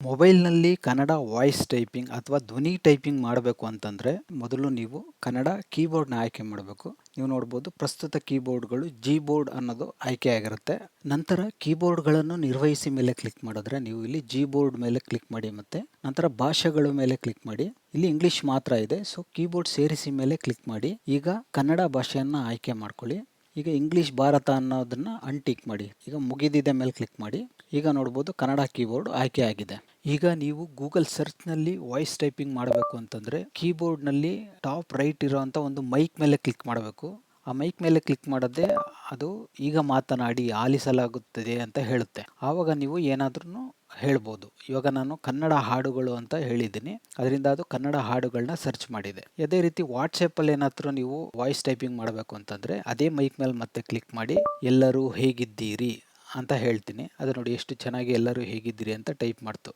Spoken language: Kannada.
ಮೊಬೈಲ್‌ನಲ್ಲಿ ಕನ್ನಡ ವಾಯ್ಸ್ ಟೈಪಿಂಗ್ ಅಥವಾ ಧ್ವನಿ ಟೈಪಿಂಗ್ ಮಾಡಬೇಕು ಅಂತಂದರೆ ಮೊದಲು ನೀವು ಕನ್ನಡ ಕೀಬೋರ್ಡ್‌ನ ಆಯ್ಕೆ ಮಾಡಬೇಕು. ನೀವು ನೋಡ್ಬೋದು ಪ್ರಸ್ತುತ ಕೀಬೋರ್ಡ್‌ಗಳು ಜಿ ಬೋರ್ಡ್ ಅನ್ನೋದು ಆಯ್ಕೆ ಆಗಿರುತ್ತೆ ನಂತರ ಕೀಬೋರ್ಡ್‌ಗಳನ್ನು ನಿರ್ವಹಿಸಿ ಮೇಲೆ ಕ್ಲಿಕ್ ಮಾಡಿದ್ರೆ, ನೀವು ಇಲ್ಲಿ ಜಿ ಬೋರ್ಡ್ ಮೇಲೆ ಕ್ಲಿಕ್ ಮಾಡಿ ಮತ್ತು ನಂತರ ಭಾಷೆಗಳ ಮೇಲೆ ಕ್ಲಿಕ್ ಮಾಡಿ. ಇಲ್ಲಿ ಇಂಗ್ಲಿಷ್ ಮಾತ್ರ ಇದೆ. ಸೊ ಕೀಬೋರ್ಡ್ ಸೇರಿಸಿ ಮೇಲೆ ಕ್ಲಿಕ್ ಮಾಡಿ. ಈಗ ಕನ್ನಡ ಭಾಷೆಯನ್ನು ಆಯ್ಕೆ ಮಾಡ್ಕೊಳ್ಳಿ. ಈಗ ಇಂಗ್ಲಿಷ್ ಭಾರತ ಅನ್ನೋದನ್ನ ಅನ್ಟಿಕ್ ಮಾಡಿ. ಈಗ ಮುಗಿದಿದೆ ಮೇಲೆ ಕ್ಲಿಕ್ ಮಾಡಿ. ಈಗ ನೋಡ್ಬೋದು ಕನ್ನಡ ಕೀಬೋರ್ಡ್ ಆಯ್ಕೆ ಆಗಿದೆ. ಈಗ ನೀವು ಗೂಗಲ್ ಸರ್ಚ್‌ನಲ್ಲಿ ವಾಯ್ಸ್ ಟೈಪಿಂಗ್ ಮಾಡಬೇಕು ಅಂತಂದ್ರೆ, ಕೀಬೋರ್ಡ್‌ನಲ್ಲಿ ಟಾಪ್ ರೈಟ್ ಇರೋವಂಥ ಒಂದು ಮೈಕ್ ಮೇಲೆ ಕ್ಲಿಕ್ ಮಾಡಬೇಕು. ಆ ಮೈಕ್ ಮೇಲೆ ಕ್ಲಿಕ್ ಮಾಡದೆ ಅದು ಈಗ ಮಾತನಾಡಿ ಆಲಿಸಲಾಗುತ್ತದೆ ಅಂತ ಹೇಳುತ್ತೆ. ಆವಾಗ ನೀವು ಏನಾದ್ರೂ ಹೇಳ್ಬೋದು. ಇವಾಗ ನಾನು ಕನ್ನಡ ಹಾಡುಗಳು ಅಂತ ಹೇಳಿದ್ದೀನಿ. ಅದರಿಂದ ಅದು ಕನ್ನಡ ಹಾಡುಗಳನ್ನ ಸರ್ಚ್ ಮಾಡಿದೆ. ಅದೇ ರೀತಿ ವಾಟ್ಸಾಪಲ್ಲಿ ಏನಾದರೂ ನೀವು ವಾಯ್ಸ್ ಟೈಪಿಂಗ್ ಮಾಡಬೇಕು ಅಂತಂದ್ರೆ, ಅದೇ ಮೈಕ್ ಮೇಲೆ ಮತ್ತೆ ಕ್ಲಿಕ್ ಮಾಡಿ ಎಲ್ಲರೂ ಹೇಗಿದ್ದೀರಿ ಅಂತ ಹೇಳ್ತೀನಿ. ಅದು ನೋಡಿ ಎಷ್ಟು ಚೆನ್ನಾಗಿ ಎಲ್ಲರೂ ಹೇಗಿದ್ದೀರಿ ಅಂತ ಟೈಪ್ ಮಾಡ್ತು.